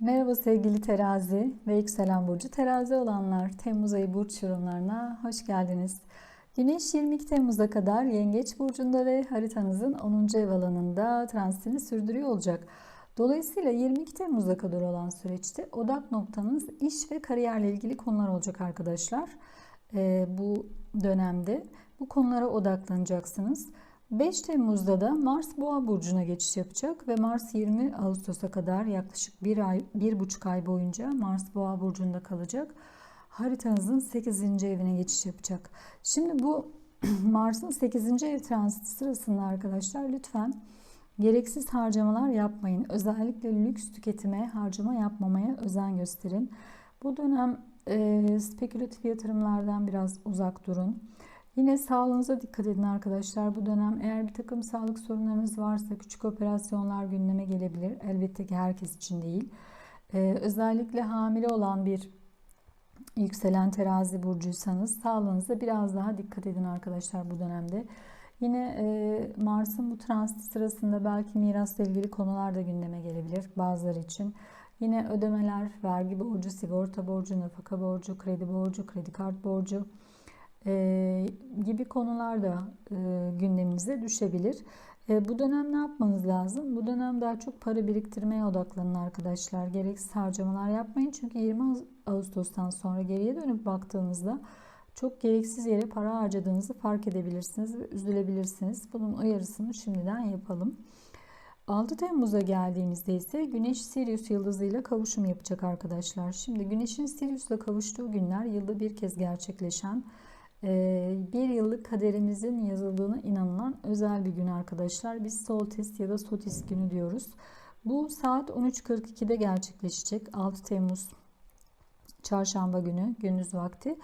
Merhaba sevgili terazi ve yükselen burcu terazi olanlar. Temmuz ayı burç yorumlarına hoş geldiniz. Güneş 22 Temmuz'a kadar Yengeç burcunda ve haritanızın 10. ev alanında transitini sürdürüyor olacak. Dolayısıyla 22 Temmuz'a kadar olan süreçte odak noktanız iş ve kariyerle ilgili konular olacak arkadaşlar. Ee, bu dönemde bu konulara odaklanacaksınız. 5 Temmuz'da da Mars Boğa burcuna geçiş yapacak ve Mars 20 Ağustos'a kadar yaklaşık bir ay, bir buçuk ay boyunca Mars Boğa burcunda kalacak. Haritanızın 8. evine geçiş yapacak. Şimdi bu Mars'ın 8. ev transiti sırasında arkadaşlar lütfen gereksiz harcamalar yapmayın. Özellikle lüks tüketime harcama yapmamaya özen gösterin. Bu dönem e, spekülatif yatırımlardan biraz uzak durun. Yine sağlığınıza dikkat edin arkadaşlar. Bu dönem eğer bir takım sağlık sorunlarınız varsa küçük operasyonlar gündeme gelebilir. Elbette ki herkes için değil. Ee, özellikle hamile olan bir yükselen terazi burcuysanız sağlığınıza biraz daha dikkat edin arkadaşlar bu dönemde. Yine e, Mars'ın bu transit sırasında belki mirasla ilgili konular da gündeme gelebilir bazıları için. Yine ödemeler, vergi borcu, sigorta borcu, nafaka borcu, kredi borcu, kredi kart borcu, e, gibi konular da e, gündeminize düşebilir. E, bu dönem ne yapmanız lazım? Bu dönem daha çok para biriktirmeye odaklanın arkadaşlar. Gereksiz harcamalar yapmayın. Çünkü 20 Ağustos'tan sonra geriye dönüp baktığınızda çok gereksiz yere para harcadığınızı fark edebilirsiniz ve üzülebilirsiniz. Bunun uyarısını şimdiden yapalım. 6 Temmuz'a geldiğimizde ise Güneş Sirius yıldızıyla kavuşum yapacak arkadaşlar. Şimdi Güneş'in Sirius'la kavuştuğu günler yılda bir kez gerçekleşen ee, bir yıllık kaderimizin yazıldığına inanılan özel bir gün arkadaşlar. Biz Soltis ya da Sotis günü diyoruz. Bu saat 13.42'de gerçekleşecek. 6 Temmuz çarşamba günü gündüz vakti.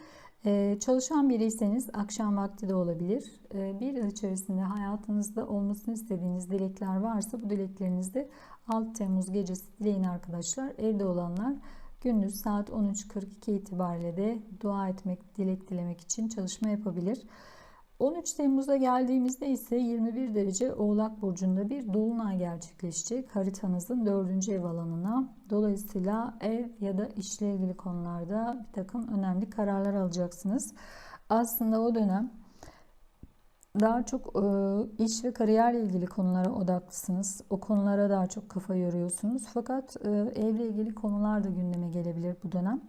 Ee, çalışan biriyseniz akşam vakti de olabilir. Ee, bir yıl içerisinde hayatınızda olmasını istediğiniz dilekler varsa bu dileklerinizde 6 Temmuz gecesi dileyin arkadaşlar. Evde olanlar gündüz saat 13.42 itibariyle de dua etmek, dilek dilemek için çalışma yapabilir. 13 Temmuz'a geldiğimizde ise 21 derece Oğlak Burcu'nda bir dolunay gerçekleşecek haritanızın 4. ev alanına. Dolayısıyla ev ya da işle ilgili konularda bir takım önemli kararlar alacaksınız. Aslında o dönem daha çok iş ve kariyerle ilgili konulara odaklısınız. O konulara daha çok kafa yoruyorsunuz. Fakat evle ilgili konular da gündeme gelebilir bu dönem.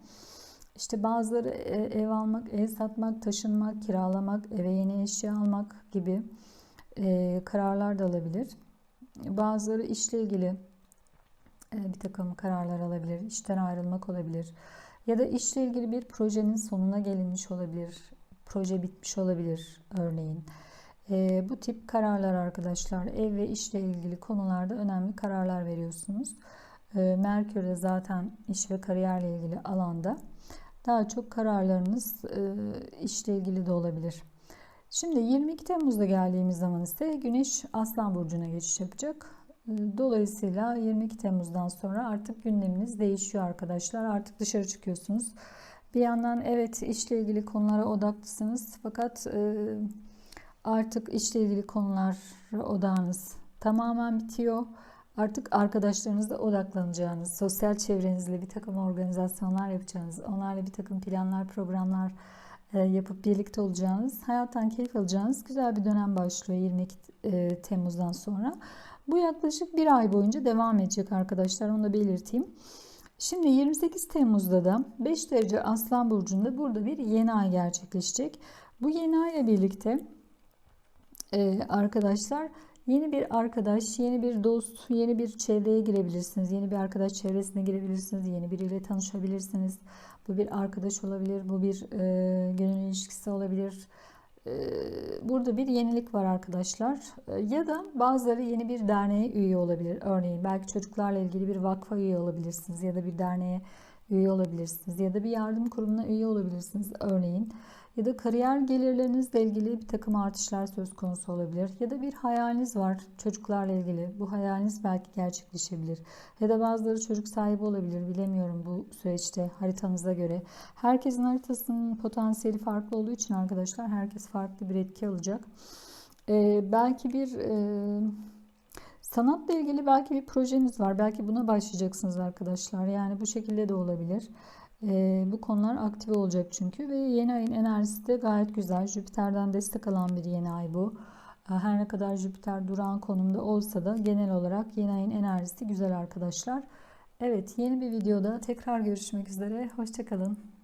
İşte bazıları ev almak, ev satmak, taşınmak, kiralamak, eve yeni eşya almak gibi kararlar da alabilir. Bazıları işle ilgili bir takım kararlar alabilir. İşten ayrılmak olabilir. Ya da işle ilgili bir projenin sonuna gelinmiş olabilir. Proje bitmiş olabilir örneğin. E, bu tip kararlar arkadaşlar ev ve işle ilgili konularda önemli kararlar veriyorsunuz. E, Merkür de zaten iş ve kariyerle ilgili alanda daha çok kararlarınız e, işle ilgili de olabilir. Şimdi 22 Temmuz'da geldiğimiz zaman ise Güneş Aslan Burcu'na geçiş yapacak. Dolayısıyla 22 Temmuz'dan sonra artık gündeminiz değişiyor arkadaşlar. Artık dışarı çıkıyorsunuz. Bir yandan evet işle ilgili konulara odaklısınız fakat Artık işle ilgili konular odağınız tamamen bitiyor. Artık arkadaşlarınızla odaklanacağınız, sosyal çevrenizle bir takım organizasyonlar yapacağınız, onlarla bir takım planlar, programlar e, yapıp birlikte olacağınız, hayattan keyif alacağınız güzel bir dönem başlıyor 22 e, Temmuz'dan sonra. Bu yaklaşık bir ay boyunca devam edecek arkadaşlar. Onu da belirteyim. Şimdi 28 Temmuz'da da 5 derece Aslan Burcu'nda burada bir yeni ay gerçekleşecek. Bu yeni ay ile birlikte ee, arkadaşlar yeni bir arkadaş, yeni bir dost, yeni bir çevreye girebilirsiniz. Yeni bir arkadaş çevresine girebilirsiniz. Yeni biriyle tanışabilirsiniz. Bu bir arkadaş olabilir. Bu bir e, gönül ilişkisi olabilir. E, burada bir yenilik var arkadaşlar. E, ya da bazıları yeni bir derneğe üye olabilir. Örneğin belki çocuklarla ilgili bir vakfa üye olabilirsiniz. Ya da bir derneğe üye olabilirsiniz. Ya da bir yardım kurumuna üye olabilirsiniz örneğin ya da kariyer gelirlerinizle ilgili bir takım artışlar söz konusu olabilir. Ya da bir hayaliniz var çocuklarla ilgili. Bu hayaliniz belki gerçekleşebilir. Ya da bazıları çocuk sahibi olabilir. Bilemiyorum bu süreçte haritanıza göre. Herkesin haritasının potansiyeli farklı olduğu için arkadaşlar herkes farklı bir etki alacak. Ee, belki bir e, Sanatla ilgili belki bir projeniz var. Belki buna başlayacaksınız arkadaşlar. Yani bu şekilde de olabilir. Ee, bu konular aktive olacak çünkü ve yeni ayın enerjisi de gayet güzel. Jüpiter'den destek alan bir yeni ay bu. Ee, Her ne kadar Jüpiter duran konumda olsa da genel olarak yeni ayın enerjisi güzel arkadaşlar. Evet, yeni bir videoda tekrar görüşmek üzere. Hoşçakalın.